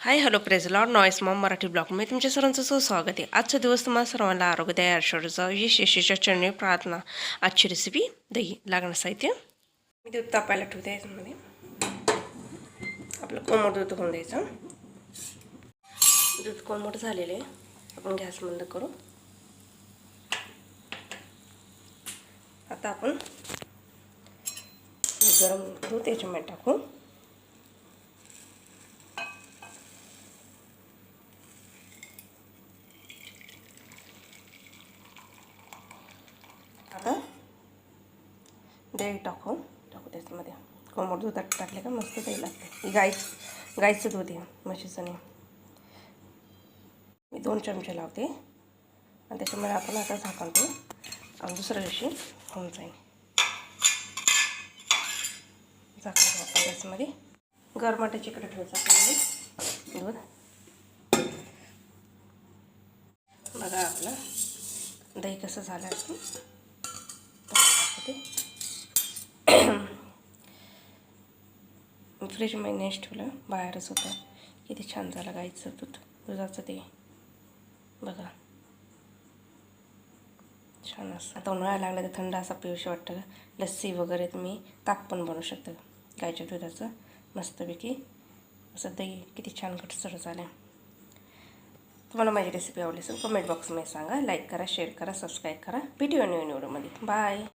हाय hello प्रेझला noise Maugham Marathi ब्लॉगमध्ये तुमच्या सर्वांचं सुस्वागत आहे आजचा दिवस तुम्हाला सर्वांना आरोग्यदायी आयुष्याचा विशेष यशेच्या चरणी प्रार्थना आजची रेसिपी दही लागणार साहित्य मी दूध तापायला ठेवते याच्यामध्ये आपलं कोमट दूध होऊन द्यायचं दूध कोमट झालेले आहे आपण गॅस बंद करू आता आपण गरम दूध याच्यामध्ये टाकू आता दही टाकू टाकू त्याच्यामध्ये. कोमट दुधात टाकले का मस्त दही लागते. गाई गाईचं दूध आहे म्हशीचं नाही. मी दोन चमचे लावते. आणि त्याच्यामुळे आपण आता झाकणतो आणि दुसऱ्या दिवशी होऊन जाईल झाकण आपण त्याच्यामध्ये. गरमाट्याची इकडे ठेवायचं आपल्यामध्ये दूध. बघा आपलं दही कसं झालं असतं फ्रीजमध्ये नेक्स्ट ठेवलं बाहेरच होतं. किती छान झालं गाईचं दूध. दुधाचं ते. बघा. छान असं. आता उन्हाळा लागला तर थंड असा पिऊशी वाटतं लस्सी वगैरे तुम्ही ताक पण बनवू शकता गाईच्या दुधाचं. मस्तपैकी. असं दही किती छान घटसर झालं. तुम्हाला माझी रेसिपी आवडली असेल कमेंट बॉक्समध्ये सांगा. लाईक करा शेअर करा सबस्क्राईब करा. व्हिडिओ न्यू व्हिडिओमध्ये बाय